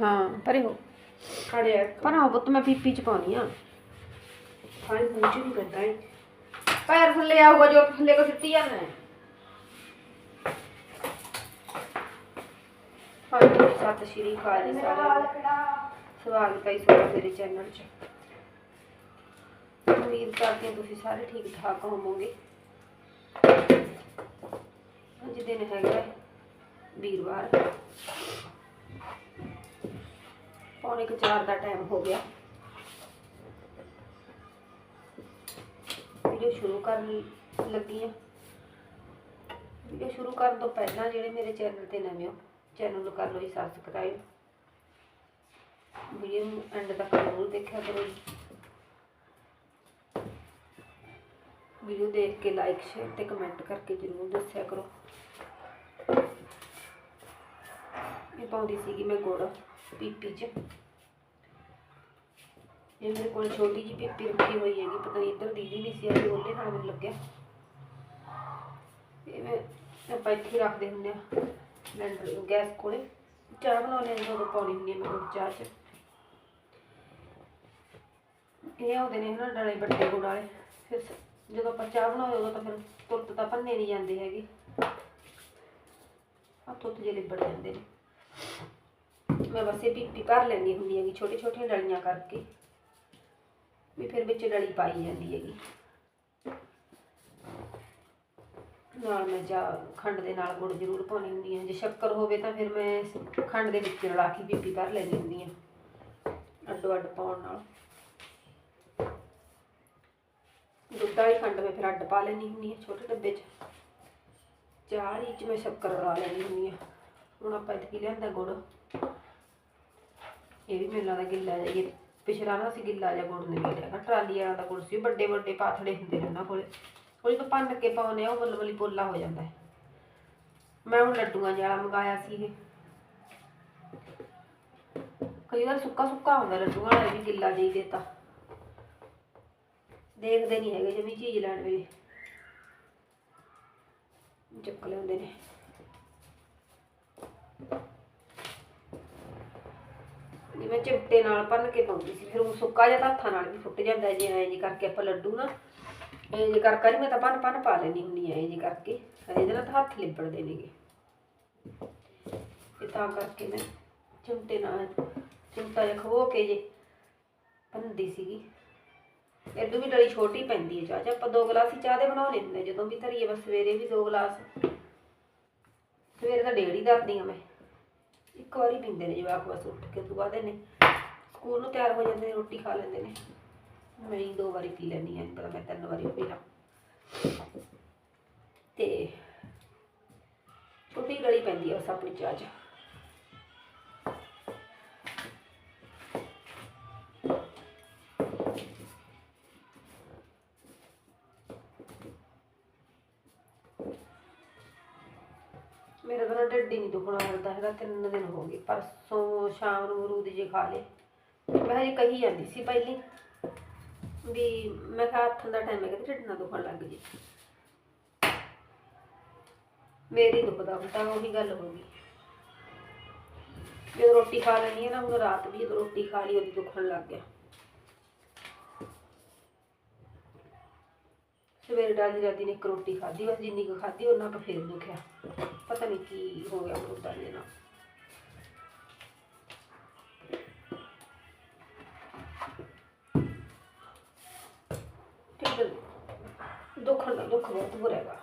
ਹਾਂ ਪਰੇ ਹੋ ਖੜਿਆ ਪਰ ਹਾਂ ਪੁੱਤ ਮੈਂ ਪੀਪੀ ਚ ਪਾਉਣੀ ਆ ਪਾਣੀ ਪੂੰਝ ਨਹੀਂ ਕਰਦਾ ਹੈ ਪੈਰ ਥੱਲੇ ਆਊਗਾ ਜੋ ਥੱਲੇ ਕੋ ਸਿੱਟੀ ਜਾਣਾ ਹੈ ਹਾਂਜੀ ਸਤਿ ਸ਼੍ਰੀ ਅਕਾਲ ਜੀ ਸਾਰਿਆਂ ਨੂੰ ਸਵਾਗਤ ਹੈ ਤੁਹਾਡਾ ਮੇਰੇ ਚੈਨਲ 'ਚ ਉਮੀਦ ਕਰਦੀ ਹਾਂ ਤੁਸੀਂ ਸਾਰੇ ਠੀਕ ਠਾਕ ਹੋਵੋਗੇ ਅੱਜ ਦਿਨ ਹੈਗਾ ਹੈ ਵੀਰਵਾਰ ਪੌਣੇ ਕੁ ਚਾਰ ਦਾ ਟਾਈਮ ਹੋ ਗਿਆ। ਵੀਡੀਓ ਸ਼ੁਰੂ ਕਰਨ ਲੱਗੀ ਆ ਵੀਡੀਓ ਸ਼ੁਰੂ ਕਰਨ ਤੋਂ ਪਹਿਲਾਂ ਜਿਹੜੇ ਮੇਰੇ ਚੈਨਲ ਤੇ ਨਵੇਂ ਹੋ ਚੈਨਲ ਨੂੰ ਕਰ ਲਓ ਜੀ ਸਬਸਕ੍ਰਾਈਬ ਵੀਡੀਓ ਨੂੰ ਐਂਡ ਤੱਕ ਜ਼ਰੂਰ ਦੇਖਿਆ ਕਰੋ ਜੀ। ਵੀਡੀਓ ਦੇਖ ਕੇ ਲਾਈਕ ਸ਼ੇਅਰ ਤੇ ਕਮੈਂਟ ਕਰਕੇ ਜ਼ਰੂਰ ਦੱਸਿਆ ਕਰੋ। ਇਹ ਪਾਉਂਦੀ ਸੀਗੀ ਮੈਂ ਗੁੜ। ਪੀਪੀ ਚ। ਇਹ ਮੇਰੇ ਕੋਲ ਛੋਟੀ ਜੀ ਪੀਪੀ ਰੱਖੀ ਹੋਈ ਹੈਗੀ, ਪਤਾ ਨਹੀਂ ਇੱਧਰ ਦੀਦੀ ਨਹੀਂ ਸੀ ਆਈ ਉਹਦੇ ਨਾਲ ਮੈਨੂੰ ਲੱਗਿਆ। ਇਹ ਮੈਂ, ਆਪਾਂ ਇੱਥੇ ਰੱਖਦੇ ਹੁੰਦੇ ਆ ਸਿਲੰਡਰ ਗੈਸ ਕੋਲੇ। ਚਾਹ ਬਣਾਉਣੇ ਨੂੰ ਉਦੋਂ ਪਾਉਣੀ ਹੁੰਦੀ ਮੈਂ ਚਾਹ ਚ। ਇਹ ਆਉਂਦੇ ਨੇ ਨਾ ਡਲੇ ਵੱਡੇ ਗੁੜ ਵਾਲੇ। ਫਿਰ ਜਦੋਂ ਆਪਾਂ ਚਾਹ ਬਣਾਉਂਦੇ ਉਦੋਂ ਤਾਂ ਫਿਰ ਤੁਰਤ ਤਾਂ ਭੰਨੇ ਨਹੀਂ ਜਾਂਦੇ ਹੈਗੇ। ਹੱਥੋਂ ਤੇ ਜਿਹੜੇ ਲਿਬੜ ਜਾਂਦੇ ਨੇ। ਮੈਂ ਬਸ ਇਹ ਪੀਪੀ ਭਰ ਲੈਂਦੀ ਹੁੰਦੀ ਹੈਗੀ ਛੋਟੇ ਛੋਟੀਆਂ ਡਲੀਆਂ ਕਰਕੇ। ਵੀ ਫਿਰ ਵਿੱਚ ਡਲੀ ਪਾਈ ਜਾਂਦੀ ਹੈਗੀ। ਨਾਲ ਮੈਂ ਜਾ ਖੰਡ ਦੇ ਨਾਲ ਗੁੜ ਜ਼ਰੂਰ ਪਾਉਣੀ ਹੁੰਦੀ ਹੈ। ਜੇ ਸ਼ੱਕਰ ਹੋਵੇ ਤਾਂ ਫਿਰ ਮੈਂ ਖੰਡ ਦੇ ਵਿੱਚ ਰਲਾ ਕੇ ਬੀਬੀ ਭਰ ਲੈਂਦੀ ਹੁੰਦੀ ਹਾਂ ਅੱਡੋ ਅੱਡ ਪਾਉਣ ਨਾਲ। ਦੁੱਧ ਵਾਲੀ ਖੰਡ ਮੈਂ ਫਿਰ ਅੱਡ ਪਾ ਲੈਂਦੀ ਹੁੰਦੀ ਹਾਂ, ਛੋਟੇ ਡੱਬੇ 'ਚ। ਚਾਹ ਚ ਮੈਂ ਸ਼ੱਕਰ ਰਲਾ ਲੈਂਦੀ ਹੁੰਦੀ ਹਾਂ। ਹੁਣ ਆਪਾਂ ਇੱਥੇ ਲਿਆਂਦਾ ਗੁੜ? ਇਹ ਵੀ ਮੈਨੂੰ ਲੱਗਦਾ ਗਿੱਲਾ ਜਿਹਾ ਪਿਛਲਾ ਨਾ ਸੀ ਗਿੱਲਾ ਜਿਹਾ ਗੁੜ ਨਹੀਂ ਮਿਲਿਆ ਟਰਾਲੀ ਦਾ ਗੁੜ ਸੀ, ਵੱਡੇ ਵੱਡੇ ਪਾਥੜੇ ਹੁੰਦੇ ਨੇ ਉਹਨਾਂ ਕੋਲੇ। ਉਹ ਜਦੋਂ ਭੰਨ ਕੇ ਪਾਉਨੇ ਆ, ਉਹ ਬੱਲ ਬੱਲੀ ਪੋਲਾ ਹੋ ਜਾਂਦਾ ਹੈ। ਮੈਂ ਹੁਣ ਲੱਡੂਆਂ ਜਿਹਾ ਮੰਗਾਇਆ ਸੀ ਇਹ ਕਈ ਵਾਰ ਸੁੱਕਾ ਸੁੱਕਾ ਹੁੰਦਾ ਲੱਡੂਆਂ ਵਾਲਾ ਵੀ ਗਿੱਲਾ ਜਿਹਾ ਹੀ ਦੇਤਾ। ਦੇਖਦੇ ਨਹੀਂ ਹੈਗੇ ਜਿਵੇਂ ਚੀਜ਼ ਲੈਣ ਵੇਲੇ। ਚੱਕ ਲੈਂਦੇ ਨੇ। ਮੈਂ ਚਿਮਟੇ ਨਾਲ ਭੰਨ ਕੇ ਪਾਉਂਦੀ ਸੀ, ਫਿਰ ਉਹ ਸੁੱਕਾ ਜਿਹਾ ਤਾਂ ਹੱਥਾਂ ਨਾਲ ਵੀ ਫੁੱਟ ਜਾਂਦਾ ਜੇ ਐਂ ਜੀ ਕਰਕੇ ਆਪਾਂ ਲੱਡੂ ਨਾ, ਐਂ ਜੀ ਕਰ ਕਰ ਮੈਂ ਤਾਂ ਭੰਨ ਭੰਨ ਪਾ ਲੈਣੀ ਹੁੰਦੀ ਐ ਐਂ ਜੀ ਕਰਕੇ ਫਿਰ ਇਹਦੇ ਨਾਲ ਤਾਂ ਹੱਥ ਲਿਬੜਦੇ ਨੇਗੇ। ਇਹ ਤਾਂ ਕਰਕੇ ਮੈਂ ਚਿਮਟੇ ਨਾਲ, ਚਿਮਟਾ ਜਿਹਾ ਖਵੋ ਕੇ ਜੇ ਭੰਨਦੀ ਸੀਗੀ। ਇਦੋਂ ਵੀ ਡਲੀ ਛੋਟੀ ਪੈਂਦੀ ਹੈ ਚਾਹ 'ਚ ਆਪਾਂ ਦੋ ਗਲਾਸ ਹੀ ਚਾਹ ਦੇ ਬਣਾਉਣੇ ਹੁੰਦੇ ਜਦੋਂ ਵੀ ਧਰੀਏ ਬਸ ਸਵੇਰੇ ਵੀ ਦੋ ਗਲਾਸ। ਸਵੇਰੇ ਤਾਂ ਡੇਢ ਹੀ ਦਰਦੀ ਆ ਮੈਂ। ਇੱਕ ਵਾਰੀ ਪੀਂਦੇ ਨੇ ਜਵਾਕ ਬਸ ਉੱਠ ਕੇ ਦੁਆ ਦੇ ਨੇ। ਸਕੂਲ ਨੂੰ ਤਿਆਰ ਹੋ ਜਾਂਦੇ ਨੇ, ਰੋਟੀ ਖਾ ਲੈਂਦੇ ਨੇ। ਮੈਂ ਦੋ ਵਾਰੀ ਪੀ ਲੈਂਦੀ ਹਾਂ ਪਰ ਮੈਂ ਤਿੰਨ ਵਾਰੀ ਪੀ ਲਾਂ ਤੇ ਛੋਟੀ ਗਲੀ ਪੈਂਦੀ ਆ ਬਸ ਆਪਣੀ ਚਾਹ 'ਚ। ਮੇਰਾ ਤਾਂ ਨਾ ਢਿੱਡ ਹੀ ਨਹੀਂ ਦੁਖਣਾ ਹੁੰਦਾ ਹੈਗਾ, ਤਿੰਨ ਦਿਨ ਹੋ ਗਏ, ਪਰਸੋਂ ਸ਼ਾਮ ਨੂੰ ਅਮਰੂਦ ਜੇ ਖਾ ਲਏ। ਮੈਂ ਹਜੇ ਕਹੀ ਜਾਂਦੀ ਸੀ ਪਹਿਲੀ ਵੀ ਮੈਂ ਕਿਹਾ ਹੱਥਾਂ ਦਾ ਟਾਈਮ ਹੈ ਕਿ ਢਿੱਡ ਨਾ ਦੁਖਣ ਲੱਗ ਜੇ। ਮੇਰੀ ਦੁਖਦਾ ਹੁੰਦਾ ਉਹੀ ਗੱਲ ਹੋ ਗਈ। ਜਦੋਂ ਰੋਟੀ ਖਾ ਲੈਣੀ ਹੈ ਨਾ, ਹੁਣ ਰਾਤ ਵੀ ਜਦੋਂ ਰੋਟੀ ਖਾ ਲਈ ਉਹਦੀ ਦੁਖਣ ਲੱਗ ਗਿਆ। ਸਵੇਰੇ ਡਾਲੀ ਰਾਤੀ ਨੇ ਇੱਕ ਰੋਟੀ ਖਾਧੀ, ਬਸ ਜਿੰਨੀ ਕੁ ਖਾਧੀ ਉਹਨਾਂ ਕੁ ਫੇਰ ਦੁਖਿਆ। ਪਤਾ ਨਹੀਂ ਕੀ ਹੋ ਗਿਆ ਮੁੱਦਾ ਦੇ ਨਾਲ। ਦੁੱਖ ਨਾ ਦੁੱਖ ਬਹੁਤ ਬੁਰਾ ਹੈਗਾ।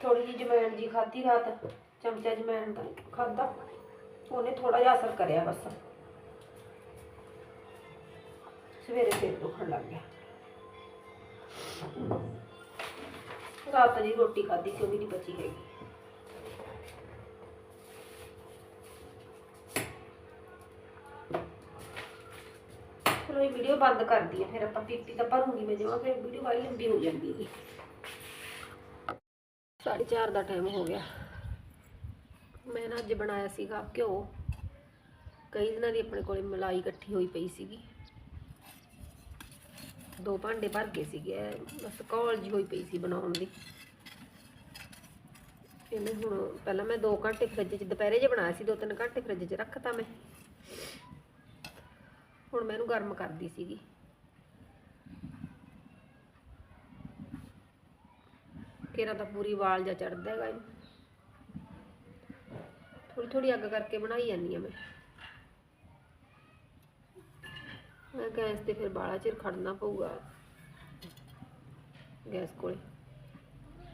ਥੋੜੀ ਜਿਹੀ ਜਮੈਣ ਜੀ ਖਾਧੀ ਰਾਤ, ਚਮਚਾ ਜਮੈਣ ਦਾ ਖਾਧਾ। ਉਹਨੇ ਥੋੜਾ ਜਿਹਾ ਅਸਰ ਕਰਿਆ ਬਸ। ਸਵੇਰੇ ਫੇਰ ਦੁਖਣ ਲੱਗ ਗਿਆ। ਰਾਤ ਦੀ ਰੋਟੀ ਖਾਧੀ ਸੀ, ਉਹ ਵੀ ਨਹੀਂ ਬਚੀ ਹੈਗੀ। ਚਲੋ ਇਹ ਵੀਡੀਓ ਬੰਦ ਕਰਦੀ ਆ, ਫਿਰ ਆਪਾਂ ਪੀਪੀ ਤਾਂ ਭਰੂੰਗੀ ਮੈਂ ਜਮਾ ਫਿਰ ਵੀਡੀਓ ਵਾਲੀ ਲੰਬੀ ਹੋ ਜਾਂਦੀ ਹੈ ਸਾਢੇ ਚਾਰ ਦਾ ਟਾਈਮ ਹੋ ਗਿਆ। ਮੈਂ ਨਾ ਅੱਜ ਬਣਾਇਆ ਸੀਗਾ ਘਿਓ। ਕਈ ਦਿਨਾਂ ਦੀ ਆਪਣੇ ਕੋਲੇ ਮਲਾਈ ਇਕੱਠੀ ਹੋਈ ਪਈ ਸੀਗੀ। ਦੋ ਭਾਂਡੇ ਭਰ ਗਏ ਸੀਗੇ, ਬਸ ਕੌਲ ਜੀ ਹੋਈ ਪਈ ਸੀ ਬਣਾਉਣ ਦੀ। ਇਹਨੇ ਹੁਣ ਪਹਿਲਾਂ ਮੈਂ 2 ਘੰਟੇ ਫ੍ਰਿਜ 'ਚ, ਦੁਪਹਿਰੇ ਜੇ ਬਣਾਇਆ ਸੀ 2-3 ਘੰਟੇ ਫ੍ਰਿਜ 'ਚ ਰੱਖਤਾ ਮੈਂ। ਹੁਣ ਮੈਂ ਇਹਨੂੰ ਗਰਮ ਕਰਦੀ ਸੀਗੀ। ਕੇਰਾ ਤਾਂ ਪੂਰੀ ਵਾਲ ਜਾ ਚੜਦਾ ਹੈਗਾ ਇਹਨੂੰ। ਥੋੜੀ ਥੋੜੀ ਅੱਗ ਕਰਕੇ ਬਣਾਈ ਜਾਂਦੀ ਆ ਮੈਂ। ਗੈਸ ਤੇ ਫਿਰ ਬਾਲਾ ਚਿਰ ਖੜਨਾ ਪਊਗਾ। ਗੈਸ ਕੋਲੇ।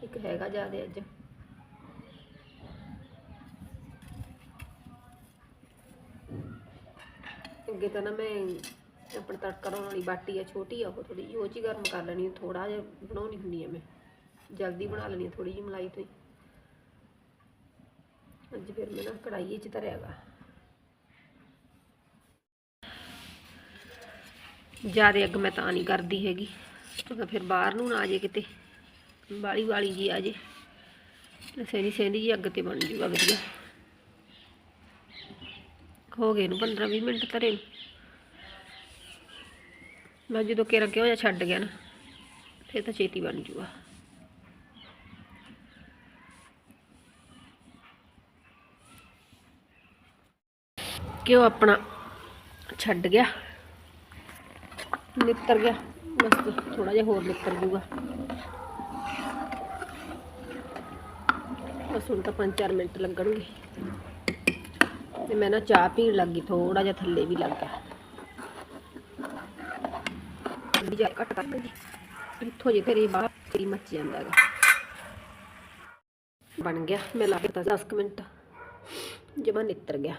ਇੱਕ ਹੈਗਾ ਜਿਆਦੇ ਅੱਜ। ਅੱਗੇ ਤਾਂ ਨਾ ਮੈਂ ਆਪਣਾ ਤੜਕਾ ਲਾਉਣ ਵਾਲੀ ਬਾਟੀ ਆ, ਛੋਟੀ ਆ, ਉਹ ਥੋੜੀ ਜਿਹੀ, ਉਹ 'ਚ ਹੀ ਗਰਮ ਕਰ ਲੈਣੀ ਥੋੜਾ ਜਿਹਾ ਬਣਾਉਣੀ ਹੁੰਦੀ ਆ ਮੈਂ। ਜਲਦੀ ਬਣਾ ਲੈਣੀ ਥੋੜੀ ਜਿਹੀ ਮਲਾਈ ਤੋਂ ਅੱਜ ਫਿਰ ਮੈਂ ਨਾ ਕੜਾਈ 'ਚ ਧਰਿਆਗਾ ਜ਼ਿਆਦਾ ਅੱਗ ਮੈਂ ਤਾਂ ਨਹੀਂ ਕਰਦੀ ਹੈਗੀ। ਕਿਉਂਕਿ ਫਿਰ ਬਾਹਰ ਨੂੰ ਨਾ ਆ ਜੇ ਕਿਤੇ। ਬਾਲੀ ਵਾਲੀ ਜੀ ਆ ਜੇ। ਸੈਨੀ ਸੈਨੀ ਜੀ ਅੱਗ ਤੇ ਬਣ ਜੂਗਾ ਵਧੀਆ ਹੋ ਗਏ ਨੂੰ 15 20 ਮਿੰਟ ਧਰੇ ਨੂੰ। ਮੈਂ ਜਦੋਂ ਕੇਰਾ ਕਿਉਂ ਜਾਂ ਛੱਡ ਗਿਆ ਨਾ, ਫਿਰ ਤਾਂ ਛੇਤੀ ਬਣ ਜੂਗਾ। ਕਿਉਂ ਆਪਣਾ ਛੱਡ ਗਿਆ? ਨਿੱਤਰ ਗਿਆ। ਬਸ ਥੋੜਾ ਜਿਹਾ ਹੋਰ ਨਿੱਤਰ ਜੂਗਾ ਬਸ ਹੁਣ ਤਾਂ 5-4 ਮਿੰਟ ਲੱਗਣਗੇ। ਤੇ ਮੈਂ ਨਾ ਚਾਹ ਪੀਣ ਲੱਗੀ ਥੋੜਾ ਜਿਹਾ ਥੱਲੇ ਵੀ ਲੱਗ ਗਿਆ। ਵੀ ਜਾ ਕੱਟ ਕਰ ਜੀ ਇੱਥੋਂ ਜੇ ਤੇਰੀ ਬਾਹਰ ਤੇਰੀ ਮੱਚ ਜਾਂਦਾ ਹੈਗਾ। ਬਣ ਗਿਆ, ਮੈਂ ਲਾ ਦਿੱਤਾ 10 ਕੁ ਮਿੰਟ। ਜਮਾ ਨਿੱਤਰ ਗਿਆ।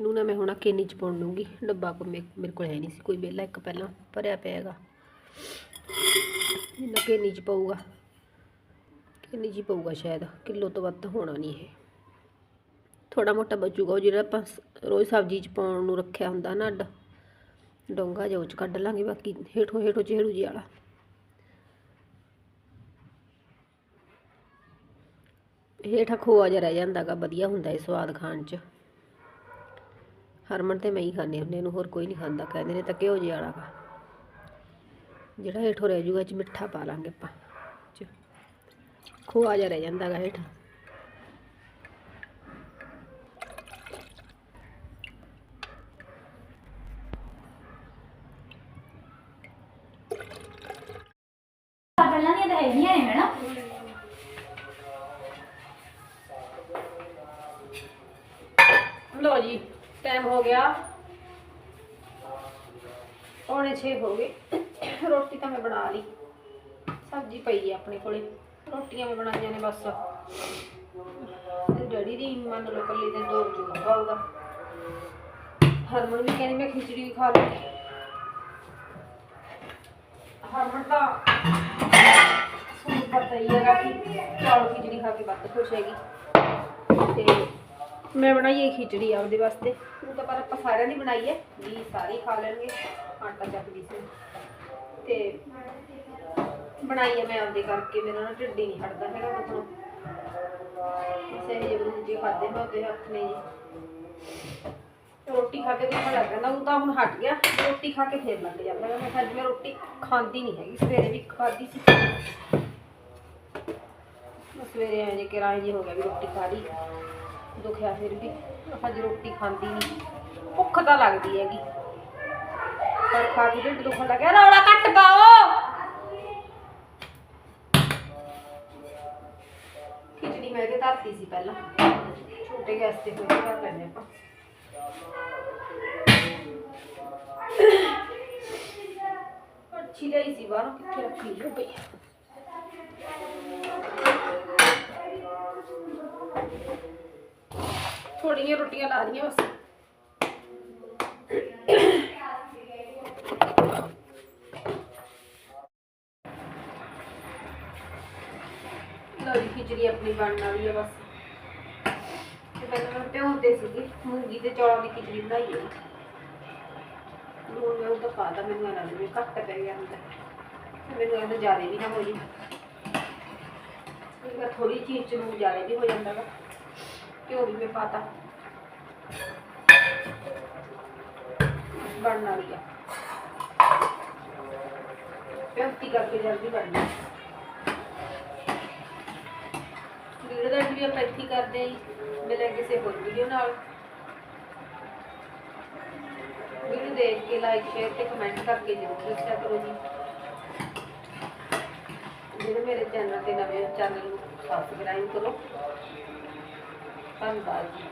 ਇਹਨੂੰ ਨਾ ਮੈਂ ਹੁਣ ਕੇਨੀ ਚ ਪਾਉਣ ਲੂੰਗੀ ਡੱਬਾ ਕੋ ਮੇ- ਮੇਰੇ ਕੋਲ ਹੈ ਨਹੀਂ ਸੀ, ਕੋਈ ਵਿਹਲਾ ਇੱਕ ਪਹਿਲਾਂ ਭਰਿਆ ਪਿਆ ਹੈਗਾ ਇਹਨਾਂ ਕੇਨੀ ਚ ਪਊਗਾ? ਕੇਨੀ 'ਚ ਪਊਗਾ ਸ਼ਾਇਦ? ਕਿਲੋ ਤੋਂ ਵੱਧ ਹੋਣਾ ਨਹੀਂ ਇਹ। ਥੋੜਾ ਮੋਟਾ ਬਚੂਗਾ ਉਹ ਜਿਹੜਾ ਆਪਾਂ ਰੋਜ਼ ਸਬਜ਼ੀ ਚ ਪਾਉਣ ਨੂੰ ਰੱਖਿਆ ਹੁੰਦਾ ਨਾ ਅੱਡ। ਡੋਂਗਾ ਜਿਹਾ ਚ ਕੱਢ ਲਾਂਗੇ ਬਾਕੀ, ਹੇਠੋਂ ਹੇਠੋਂ ਚਿਹੜੂ ਜੀ ਵਾਲਾ। ਹੇਠਾਂ ਖੋਆ ਜਿਹਾ ਰਹਿ ਜਾਂਦਾਗਾ, ਵਧੀਆ ਹੁੰਦਾ ਇਹ ਸਵਾਦ ਖਾਣ ਚ। ਹਰਮਨ ਤੇ ਮੈਂ ਹੀ ਖਾਂਦੇ ਹੁੰਦੇ ਇਹਨੂੰ ਹੋਰ ਕੋਈ ਨਹੀਂ ਖਾਂਦਾ ਕਹਿੰਦੇ ਨੇ ਤਾਂ ਘਿਓ ਜਿਹਾ ਵਾਲਾ ਗਾ ਜਿਹੜਾ ਹੇਠੋਂ ਰਹਿ ਜੂਗਾ ਚ ਮਿੱਠਾ ਪਾ ਲਾਂਗੇ ਆਪਾਂ। ਚ ਖੋਆ ਜਿਹਾ ਰਹਿ ਜਾਂਦਾ ਗਾ ਹੇਠਾਂ ਪਹਿਲਾਂ ਦੀਆਂ ਤਾਂ ਹੈਗੀਆਂ ਨੇ ਮੈਡਮ ਲੋ ਜੀ। ਟਾਈਮ ਹੋ ਗਿਆ। ਪੌਣੇ 6 ਹੋ ਗਏ। ਰੋਟੀ ਤਾਂ ਮੈਂ ਬਣਾ ਲਈ। ਸਬਜ਼ੀ ਪਈ ਹੈ ਆਪਣੇ ਕੋਲੇ। ਰੋਟੀਆਂ ਮੈਂ ਬਣਾਈਆਂ ਨੇ ਬਸ। ਤੇ ਡੈਡੀ ਦੀ ਮੰਨ ਲਓ ਕੱਲੀ ਦੇ ਦੋ ਚੂਰ ਖਾਊਗਾ ਹਰਮਨ ਵੀ ਕਹਿੰਦੀ ਮੈਂ ਖਿਚੜੀ ਵੀ ਖਾ ਲੂੰਗੀ ਹਰਮਨ ਤਾਂ ਤੁਹਾਨੂੰ ਪਤਾ ਹੀ ਹੈਗਾ ਕਿ ਚੌਲ ਖਿਚੜੀ ਖਾ ਕੇ ਵੱਧ ਖੁਸ਼ ਹੈਗੀ। ਤੇ ਮੈਂ ਬਣਾਈ ਹੈ ਖਿਚੜੀ ਆਪਦੇ ਵਾਸਤੇ। ਉਹ ਤਾਂ ਪਰ ਆਪਾਂ ਸਾਰਿਆਂ ਦੀ ਬਣਾਈ ਹੈ। ਵੀ ਸਾਰੇ ਖਾ ਲੈਣਗੇ। ਆਟਾ ਚੱਕਦੀ ਸੀ। ਤੇ ਬਣਾਈ ਹੈ ਮੈਂ ਆਪਦੇ ਕਰਕੇ। ਮੇਰਾ ਨਾ ਢਿੱਡ ਹੀ ਨਹੀਂ ਹਟਦਾ ਹੈਗਾ ਮਤਲਬ ਸਹੀ ਜਿਹੇ ਜੀ ਖਾਦੇ ਮੈਂ ਉਹਦੇ ਹੱਥ ਨੇ ਜੀ। ਰੋਟੀ ਖਾ ਕੇ ਤਾਂ ਲੱਗ ਜਾਂਦਾ। ਉਹ ਤਾਂ ਹੁਣ ਹਟ ਗਿਆ। ਰੋਟੀ ਖਾ ਕੇ ਫੇਰ ਲੱਗ ਜਾਂਦਾ ਮੈਂ ਅੱਜ ਮੈਂ ਰੋਟੀ ਖਾਂਦੀ ਨਹੀਂ ਹੈਗੀ। ਸਵੇਰੇ ਵੀ ਖਾਦੀ ਸੀ। ਸਵੇਰੇ ਐਂ ਜੇ ਕਿਰਾਏ ਜੀ ਹੋ ਗਿਆ ਵੀ ਰੋਟੀ ਖਾ ਲਈ। ਦੁਖਿਆ ਫਿਰ ਵੀ। ਹਜੇ ਰੋਟੀ ਖਾਂਦੀ ਨਹੀਂ ਭੁੱਖ ਤਾਂ ਲੱਗਦੀ ਹੈਗੀ। ਪਰ ਖਾ ਕੇ ਢਿੱਡ ਦੁਖਣ ਲੱਗਿਆ। ਰੌਲਾ ਘੱਟ ਪਾਓ। ਖਿਚੜੀ ਮੈਂ ਤੇ ਧਰਤੀ ਸੀ ਪਹਿਲਾਂ। ਛੋਟੇ ਗੈਸ ਤੇ ਕੋਈ ਕਰ ਲੈਂਦੇ ਆਪਾਂ। ਅੱਛੀ ਲਈ ਸੀ ਬਾਹਰੋਂ। ਕਿੱਥੇ ਰੱਖੀ ਜੋ ਪਈ। ਥੋੜੀਆਂ ਰੋਟੀਆਂ ਲਾ ਦੀਆਂ ਬਸ। ਲਓ ਖਿਚੜੀ ਆਪਣੀ ਬਣਨ ਵਾਲੀ ਹੈ ਬਸ। ਤੇ ਪਹਿਲਾਂ ਮੈਂ ਭਿਉਂਦੇ ਸੀਗੀ, ਮੂੰਗੀ ਤੇ ਚੌਲਾਂ ਦੀ ਖਿਚੜੀ ਬਣਾਈ ਹੈ ਲੂਣ ਮੈਂ ਉਹਦਾ ਪਾਤਾ ਮੈਨੂੰ ਇਹਨਾਂ ਨੇ ਘੱਟ ਪੈ ਗਿਆ ਹੁੰਦਾ। ਮੈਨੂੰ ਇਹਦਾ ਜ਼ਿਆਦਾ ਵੀ ਨਾ ਹੋ ਜੀ ਥੋੜੀ ਚੀਜ਼ ਚ ਨੂੰ ਜ਼ਿਆਦਾ ਵੀ ਹੋ ਜਾਂਦਾ ਵਾ। ਘਿਓ ਵੀ ਮੈਂ ਪਾਤਾ। ਬਣਨ ਵਾਲੀ ਆ। ਹਫਤੀ ਕਰਕੇ ਜਲਦੀ ਬਣ ਵੀਡੀਓ ਦਾ end ਵੀ ਆਪਾਂ ਇੱਥੇ ਕਰਦੇ ਹਾਂ ਮਿਲੇ ਕਿਸੇ ਹੋਰ ਵੀਡੀਓ ਨਾਲ। ਵੀਡੀਓ ਦੇਖ ਕੇ ਲਾਈਕ ਸ਼ੇਅਰ ਤੇ ਕਮੈਂਟ ਕਰਕੇ ਜ਼ਰੂਰ ਦੱਸਿਆ ਕਰੋ ਜੀ। ਜਿਹੜੇ ਮੇਰੇ ਚੈਨਲ ਤੇ ਨਵੇਂ ਚੈਨਲ ਨੂੰ ਸਬਸਕ੍ਰਾਈਬ ਕਰੋ। ਧੰਨਵਾਦ ਜੀ